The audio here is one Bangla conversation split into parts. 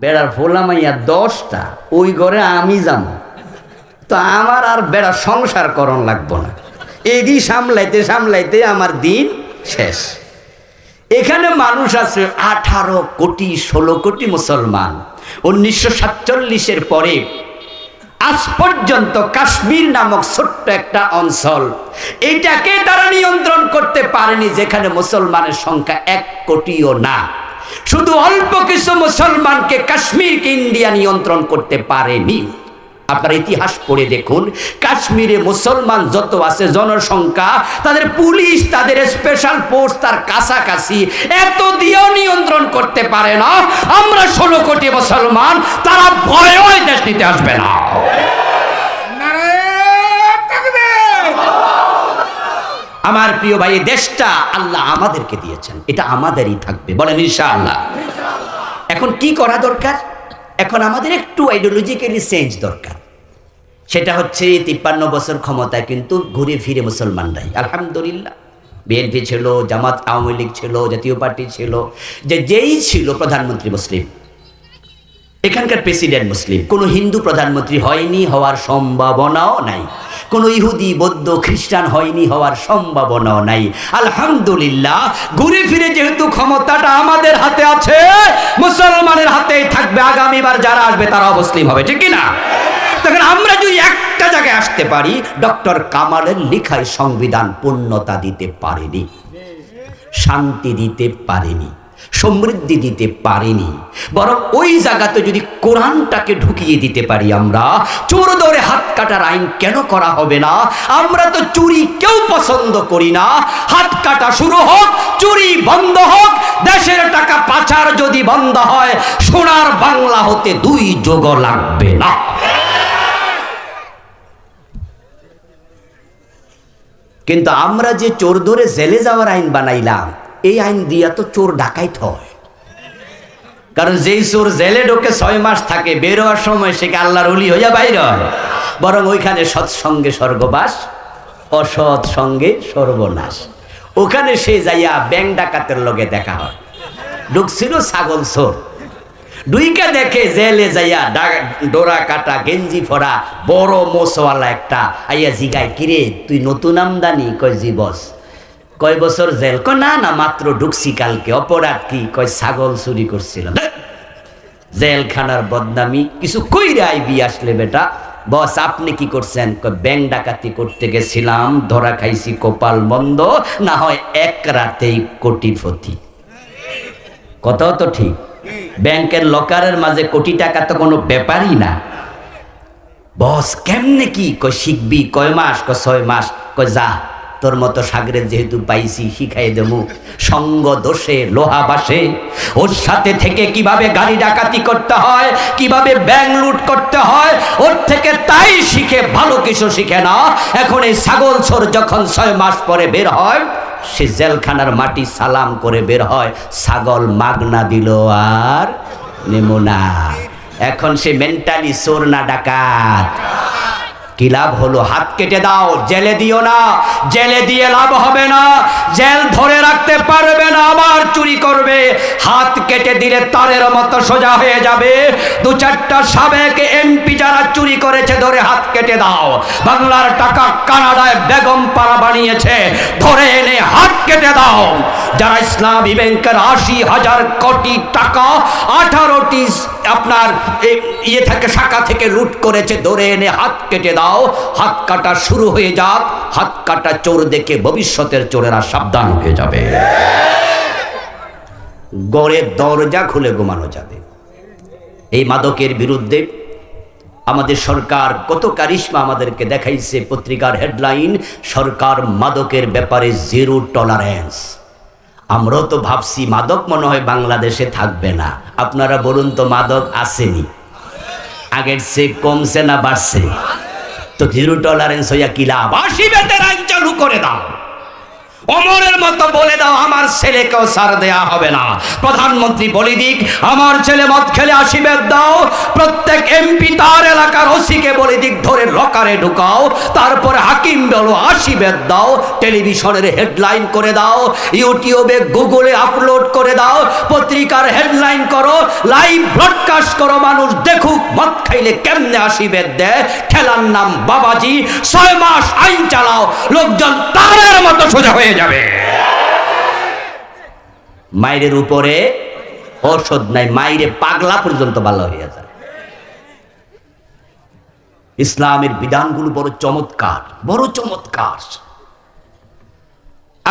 বেড়ার ফোলা মাইয়া দশটা, ওই ঘরে আমি যাম তো আমার আর বেড়া সংসার করণ লাগবো না। এডি সামলাইতে সামলাইতে আমার দিন শেষ। এখানে মানুষ আছে আঠারো কোটি, ষোলো কোটি মুসলমান। উনিশশো সাতচল্লিশের পরে আজ পর্যন্ত কাশ্মীর নামক ছোট্ট একটা অঞ্চল, এটাকে তারা নিয়ন্ত্রণ করতে পারেনি যেখানে মুসলমানের সংখ্যা এক কোটিও না। শুধু অল্প কিছু মুসলমানকে কাশ্মীরকে ইন্ডিয়া নিয়ন্ত্রণ করতে পারেনি। আপনার ইতিহাস পড়ে দেখুন, কাশ্মীরে মুসলমান যত আছে, জনসংখ্যা, তাদের পুলিশ, তাদের স্পেশাল ফোর্স তার কাছাকাছি এত দিয়েও নিয়ন্ত্রণ করতে পারে না। আমরা ষোলো কোটি মুসলমান, তারা ভয় দেশ নিতে আসবে না। আমার প্রিয় ভাই দেশটা আল্লাহ আমাদেরকে দিয়েছেন। এটা আমাদেরই থাকবে। বলেন, ইনশাআল্লাহ। এখন কি করা দরকার? এখন আমাদের একটু আইডিওলজিক্যালি চেঞ্জ দরকার। সেটা হচ্ছে তিপ্পান্ন বছর ক্ষমতায় কিন্তু ঘুরে ফিরে মুসলমানরাই। আলহামদুলিল্লাহ। বিএনপি ছিল, জামাত, আওয়ামী লীগ ছিল, জাতীয় পার্টি ছিল, যে যেই ছিল প্রধানমন্ত্রী মুসলিম। এখানকার প্রেসিডেন্ট মুসলিম। কোনো হিন্দু প্রধানমন্ত্রী হয়নি, হওয়ার সম্ভাবনাও নাই। কোনো ইহুদি, বৌদ্ধ, খ্রিস্টান হয়নি হওয়ার সম্ভাবনাও নাই। আলহামদুলিল্লাহ, ঘুরে ফিরে যেহেতু ক্ষমতাটা আমাদের হাতে আছে, মুসলমানের হাতেই থাকবে। আগামীবার যারা আসবে তারা মুসলিম হবে, ঠিক না? তখন আমরা যদি একটা জায়গায় আসতে পারি, ডক্টর কামালের লিখায় সংবিধান পূর্ণতা দিতে পারেনি, শান্তি দিতে পারেনি। সমৃদ্ধি দিতে পারেনি। বরং ওই জায়গাতে যদি কোরআনটাকে ঢুকিয়ে দিতে পারি আমরা, চোর দৌড়ে হাত কাটার আইন কেন করা হবে না? আমরা তো চুরি কেউ পছন্দ করি না। হাত কাটা শুরু হোক, চুরি বন্ধ হোক, দেশের টাকা পাচার যদি বন্ধ হয়, সোনার বাংলা হতে দুই যোগ লাগবে না। কিন্তু আমরা যে চোর ধরে জেলে যাওয়ার আইন বানাইলাম এই আইন দিয়া তো চোর ডাকাইত হয়। কারণ যেই চোর জেলে ঢোকে ছয় মাস থাকে, বের হওয়ার সময় সে আল্লাহর অলি হইয়া বাইর বরং ওইখানে সৎসঙ্গে স্বর্গবাস, অসৎ সঙ্গে সর্বনাশ। ওখানে সে যাইয়া ব্যাং ডাকাতের লগে দেখা হয়। ঢুকছিল ছাগল চোর। ডুইকা দেখে জেলে যাইয়া ডোরা কাটা, গেঞ্জি ফরা বড় মোসওয়ালা একটা, আইয়া জিগায়, কিরে, তুই নতুন আমদানি, কয় জি বস কয় বছর জেল? কয়, না না, মাত্র ঢুকছি কালকে, অপরাধ কি? কয়, ছাগল চুরি করছিল। জেলখানার বদনামি, কিছু কইরে আইবি আসলে বেটা। বস, আপনি কি করছেন? কয় ব্যাং ডাকাতি করতে গেছিলাম, ধরা খাইছি কপাল বন্ধ না হয় এক রাতেই কোটিপতি। কথাও তো ঠিক। ব্যাংকের লকারের মাঝে কোটি টাকা তো কোনো ব্যাপারই না। বস, কেমনে কি? কয়, শিখবি, কয় মাস? কয়, ছয় মাস? কয়, যা। তোর মতো সাগরে যেহেতু পাইছি, শিখাই দেবো। সঙ্গ দোষে, লোহা বাসে। ওর সাথে থেকে কীভাবে গাড়ি ডাকাতি করতে হয়, কীভাবে ব্যাংক লুট করতে হয়, ওর থেকে তাই শিখে, ভালো কিছু শিখে না। এখন এই ছাগল ছোর যখন ছয় মাস পরে বের হয়, সে জেলখানার মাটি সালাম করে বের হয়। ছাগল মাগনা দিল আর নেমো না। এখন সে মেন্টালি চোর না ডাকাত। কি লাভ হলো, হাত কেটে দাও, জেলে দিও না, জেলে দিয়ে লাভ হবে না, জেল ধরে রাখতে পারবে না, আবার চুরি করবে, হাত কেটে দিলে তারের মতো সোজা হয়ে যাবে, দু চারটা সাবেক এমপি যারা চুরি করেছে ধরে হাত কেটে দাও, বাংলার টাকা কানাডায় বেগম পাড়া বানিয়েছে, ধরে এনে হাত কেটে দাও, যারা ইসলামী ব্যাংকের আশি হাজার কোটি টাকা, আঠারোটি আপনার ইয়ে থেকে শাখা থেকে লুট করেছে, ধরে এনে হাত কেটে দাও। হাত কাটা শুরু হয়ে যাক, হাত কাটা চোর দেখে ভবিষ্যতের চোরেরা সাবধান হয়ে যাবে। গড়ের দরজা খুলে ঘুমানো যাবে। এই মাদকের বিরুদ্ধে আমাদের সরকার কত কারিশ্মা আমাদেরকে দেখাইছে পত্রিকার হেডলাইন, সরকার মাদকের ব্যাপারে জিরো টলারেন্স। আমরাও তো ভাবছি মাদক মনে হয় বাংলাদেশে থাকবে না। আপনারা বলুন তো মাদক আসেনি। আগের সে কমছে না বাড়ছে? তো জিরো টলারেন্স হইয়া কি লাভ? বেতের আইন চালু করে দাও। অমরের মতো বলে দাও, আমার ছেলেকেও সার দেয়া হবে না। প্রধানমন্ত্রী বলে দিক, আমার ছেলে মদ খেলে আসিবেদ দাও, প্রত্যেক এমপি তার এলাকার ওসিকে বলে দিক, ধরে লকারে ঢুকাও, তারপরে হাকিম বলো আসিবেদ দাও, টেলিভিশনের হেডলাইন করে দাও, ইউটিউবে গুগলে আপলোড করে দাও, পত্রিকার হেডলাইন করো, লাইভ ব্রডকাস্ট করো, মানুষ দেখুক, মদ খাইলে কেমনে আসিবেদ দেয়, খেলার নাম বাবাজি, ছয় মাস আইন চালাও, লোকজন তারের মতো সোজা হয়ে যাবে। মায়ের উপরে ঔষধ নাই মাইরে পাগলা পর্যন্ত ভালো হয়ে যায়। ইসলামের বিধানগুলো বড় চমৎকার বড় চমৎকার।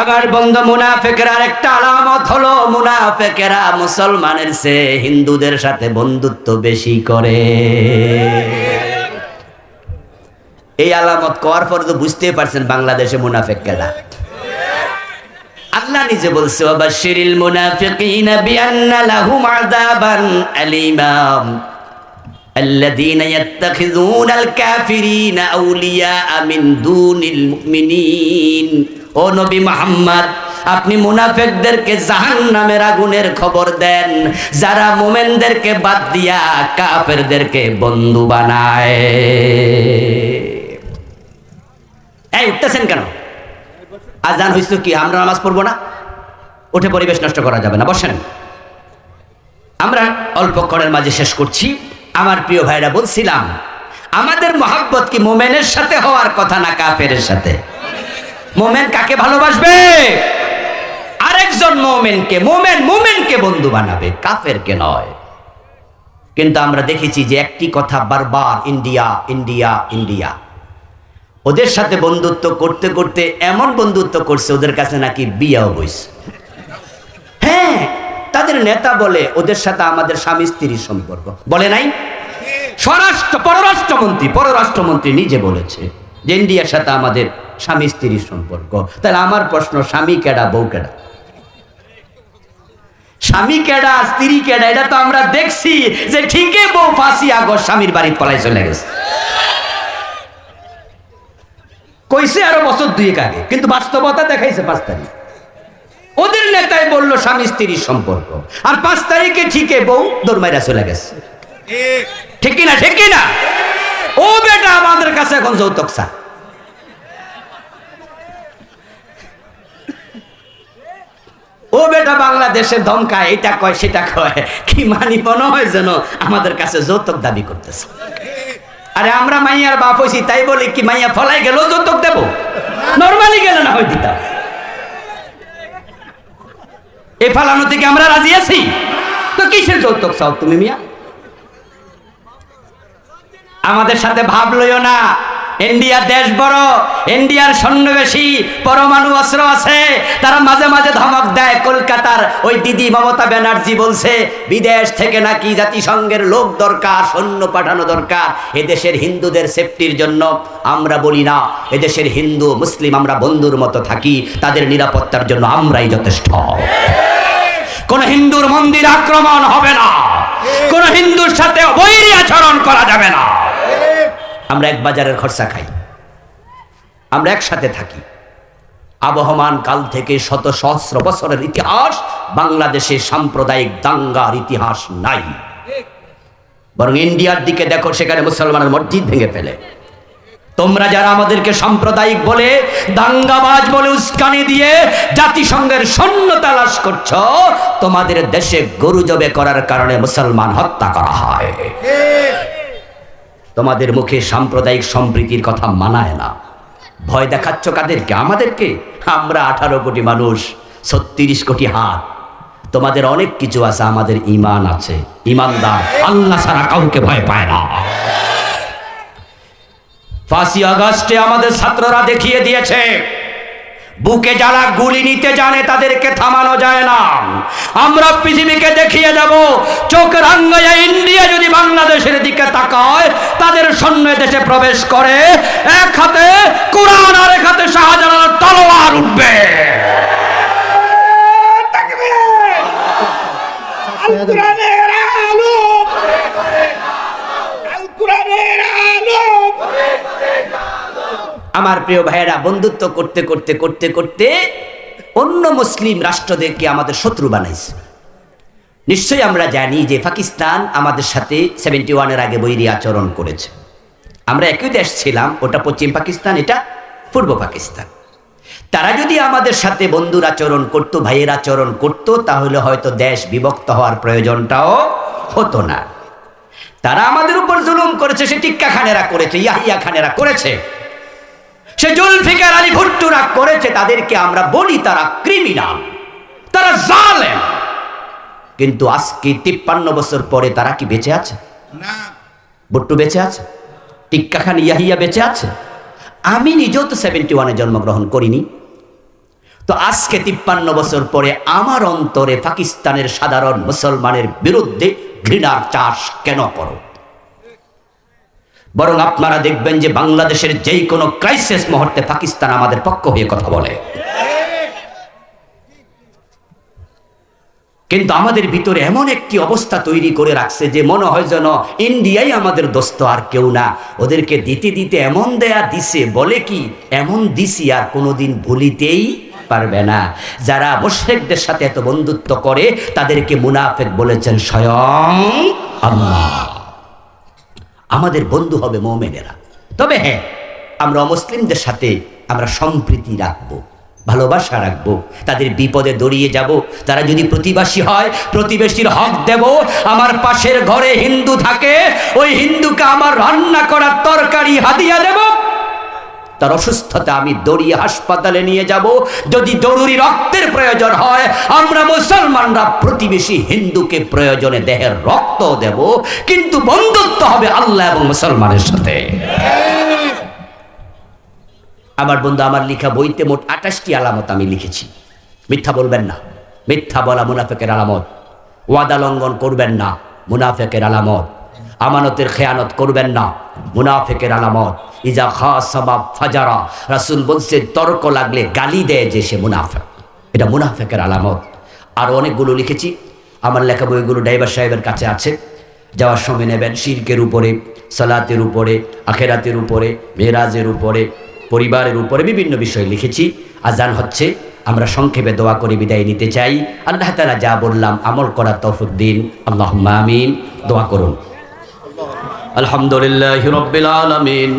আমার বন্ধু মুনাফেকের একটা আলামত হলো, মুনাফেকেরা মুসলমানের সে হিন্দুদের সাথে বন্ধুত্ব বেশি করে। এই আলামত করার পর তো বুঝতে পারছেন বাংলাদেশে মুনাফেকেরা। আল্লাহ নিজে বলছে ওয়াবাশশিরিল মুনাফিকিনা বিআন্না লাহুম আযাবান আলীমা الذين يتخذون الكافرين أولياء من دون المؤمنين ও নবী মুহাম্মদ আপনি মুনাফিকদেরকে জাহান্নামের আগুনের খবর দেন যারা মোমেনদেরকে বাদ দিয়া কাফেরদেরকে বন্ধু বানায় এই উঠতেছেন কেন আজান হইছিল কি, আমরা নামাজ পড়ব না? উঠে পরিবেশ নষ্ট করা যাবে না। বসেন। আমরা অল্পক্ষণের মাঝে শেষ করছি। আমার প্রিয় ভাইরা, বলছিলাম, আমাদের মহাব্বত কি মোমেনের সাথে হওয়ার কথা না কাফের সাথে? মোমেন কাকে ভালোবাসবে? আরেকজন মোমেনকে, মোমেন মোমেনকে বন্ধু বানাবে, কাফেরকে নয়। কিন্তু আমরা দেখেছি যে একটি কথা বারবার, ইন্ডিয়া ইন্ডিয়া ইন্ডিয়া। ওদের সাথে বন্ধুত্ব করতে করতে এমন বন্ধুত্ব করছে, ওদের কাছে নাকি বিয়াও বইছে হ্যাঁ তাদের নেতা বলে, ওদের সাথে আমাদের স্বামী স্ত্রীর সম্পর্ক। বলে নাই? স্বরাষ্ট্র, পররাষ্ট্রমন্ত্রী পররাষ্ট্রমন্ত্রী নিজে বলেছে যে ইন্ডিয়ার সাথে আমাদের স্বামী স্ত্রীর সম্পর্ক। তাহলে আমার প্রশ্ন, স্বামী কেডা, বউ কেডা? স্বামী কেডা, স্ত্রী কেডা? এটা তো আমরা দেখছি যে ঠিকই বউ ফাঁসি আগর স্বামীর বাড়ি পলাই চলে গেছে। কইছে আরও বছর দুয়েক আগে, কিন্তু বাস্তবতা দেখাইছে পাঁচ তারিখ। ওদের নেতাই বলল, স্বামী স্ত্রীর সম্পর্ক। আর পাঁচ তারিখে ঠিকে বউ দৌড়মাইরা চলে গেছে। ঠিক কিনা ঠিক কিনা? ও বেটা আমাদের কাছে এখন যৌতুক চা। ও বেটা বাংলাদেশে ধমকায় এটা কয়, সেটা কয়, কি মানি মনে হয় যেন আমাদের কাছে যৌতুক দাবি করতেছে। আরে আমরা মাইয়ার বাপ হইছি, তাই বলি কি মাইয়া ফলাই গেল যৌতুক দেব? নর্মালি গেল না হয় দিতাম। এ ফালানো থেকে আমরা রাজি আছি? তো কিসের যৌতুক চাও তুমি মিয়া? আমাদের সাথে ভাব লইও না। ইন্ডিয়ার দেশ বড়, ইন্ডিয়ার সৈন্য পরমাণু অস্ত্র আছে। তারা মাঝে মাঝে ধমক দেয়, কলকাতার ওই দিদি মমতা ব্যানার্জি বলছে, বিদেশ থেকে নাকি জাতিসংঘের লোক দরকার, সৈন্য পাঠানো দরকার। এদেশের হিন্দুদের সেফটির জন্য আমরা বলি না, এদেশের হিন্দু, মুসলিম আমরা বন্ধুর মতো থাকি, তাদের নিরাপত্তার জন্য আমরাই যথেষ্ট। কোন হিন্দুর মন্দির আক্রমণ হবে না, কোন হিন্দুর সাথে বৈরী আচরণ করা যাবে না। আমরা এক বাজারের খরচা খাই। আমরা একসাথে থাকি। আবহমান কাল থেকে শত সহস্র বছরের ইতিহাস, বাংলাদেশে সাম্প্রদায়িক দাঙ্গার ইতিহাস নাই। বরং ইন্ডিয়ার দিকে দেখো, সেখানে মুসলমানের মসজিদ ভেঙে ফেলে। তোমরা যারা আমাদেরকে সাম্প্রদায়িক বলে, দাঙ্গাবাজ বলে উস্কানি দিয়ে জাতিসংঘের সৈন্য তালাশ করছ, তোমাদের দেশে গরু জবে করার কারণে মুসলমান হত্যা করা হয়। তোমাদের মুখে সাম্প্রদায়িক সম্প্রীতির কথা মানায় না। ভয় দেখাচ্ছ কাদেরকে? আমাদেরকে? আমরা আঠারো কোটি মানুষ, ছত্রিশ কোটি হাত। তোমাদের অনেক কিছু আছে, আমাদের ইমান আছে। ইমানদার, আল্লাহ ছাড়া কাউকে ভয় পায় না। পাঁচই আগস্টে আমাদের ছাত্ররা দেখিয়ে দিয়েছে, বুকে যারা গুলি নিতে জানে, তাদেরকে থামানো যায় না। আমরা পৃথিবীকে দেখিয়ে যাব চোখ রাঙ্গাইয়া ইন্ডিয়া যদি দিকে তাকায় তাদের সৈন্য দেশে প্রবেশ করে এক হাতে কোরআন আর এক হাতে শাহজালাল তলোয়ার উঠবে। আল কোরআনের আলো আল কোরআনের আলো আমার প্রিয় ভাইয়েরা বন্ধুত্ব করতে করতে করতে করতে অন্য মুসলিম রাষ্ট্রদেরকে আমাদের শত্রু বানাইছে। নিশ্চয়ই আমরা জানি যে পাকিস্তান আমাদের সাথে সেভেন্টি ওয়ানের আগে বৈরী আচরণ করেছে। আমরা একই দেশ ছিলাম, ওটা পশ্চিম পাকিস্তান, এটা পূর্ব পাকিস্তান। তারা যদি আমাদের সাথে বন্ধুর আচরণ করত, ভাইয়ের আচরণ করত, তাহলে হয়তো দেশ বিভক্ত হওয়ার প্রয়োজনটাও হতো না। তারা আমাদের উপর জুলুম করেছে, সে টিক্কা খানেরা করেছে, ইয়াহিয়া খানেরা করেছে। সে জুলফিকার আলী ভুট্টুরা করেছে, তাদেরকে আমরা বলি তারা ক্রিমিনাল তারা জালেম। কিন্তু আজকে তিপ্পান্ন বছর পরে তারা কি বেঁচে আছে? না। ভুট্টু বেঁচে আছে? টিক্কা খান ইয়াহিয়া বেঁচে আছে? আমি নিজেও তো সেভেন্টি ওয়ানে জন্মগ্রহণ করিনি। তো আজকে তিপ্পান্ন বছর পরে আমার অন্তরে পাকিস্তানের সাধারণ মুসলমানের বিরুদ্ধে ঘৃণার চাষ কেন করো? বরং আপনারা দেখবেন যে বাংলাদেশের যেই কোনো ক্রাইসিস মুহূর্তে পাকিস্তান আমাদের পক্ষ হয়ে কথা বলে। কিন্তু আমাদের ভিতরে এমন একটি অবস্থা তৈরি করে রাখছে যে মনে হয় যেন ইন্ডিয়াই আমাদের দোস্ত আর কেউ না। ওদেরকে দিতে দিতে এমন দেয়া দিছে, বলে কি, এমন দিছি আর কোনোদিন ভুলিতেই পারবে না। যারা মোশেকদের সাথে এত বন্ধুত্ব করে, তাদেরকে মুনাফেক বলেছেন স্বয়ং আল্লাহ। আমাদের বন্ধু হবে মোমেনেরা। তবে হ্যাঁ আমরা অমুসলিমদের সাথে আমরা সম্প্রীতি রাখব। ভালোবাসা রাখব, তাদের বিপদে দড়িয়ে যাব। তারা যদি প্রতিবাসী হয়, প্রতিবেশীর হক দেব। আমার পাশের ঘরে হিন্দু থাকে, ওই হিন্দুকে আমার রান্না করার তরকারি হাদিয়া দেব। তার অসুস্থতা আমি দড়িয়ে হাসপাতালে নিয়ে যাব। যদি জরুরি রক্তের প্রয়োজন হয়, আমরা মুসলমানরা প্রতিবেশী হিন্দুকে প্রয়োজনে দেহের রক্ত দেব। কিন্তু বন্ধুত্ব হবে আল্লাহ এবং মুসলমানের সাথে। আমার বন্ধু আমার লেখা বইতে মোট আঠাশটি আলামত আমি লিখেছি। মিথ্যা বলবেন না। মিথ্যা বলা মুনাফেকের আলামত। ওয়াদা লঙ্ঘন করবেন না। মুনাফেকের আলামত। আমানতের খেয়ানত করবেন না। মুনাফেকের আলামত। ইজা খা সবাব ফাজারা। রাসুল বলছে, তর্ক লাগলে গালি দেয় যে সে মুনাফেক। এটা মুনাফেকের আলামত। আরও অনেকগুলো লিখেছি। আমার লেখা বইগুলো ড্রাইভার সাহেবের কাছে আছে। যাওয়ার সময় নেবেন শিরকের উপরে, সালাতের উপরে, আখেরাতের উপরে মেরাজের উপরে পরিবারের উপরে বিভিন্ন বিষয় লিখেছি। আজান হচ্ছে, আমরা সংক্ষেপে দোয়া করে বিদায় নিতে চাই। আল্লাহ তালা যা বললাম আমল করা তৌফিক দিন। আল্লাহ মামিন দোয়া করুন। আলহামদুলিল্লাহ রবিল আলমিন।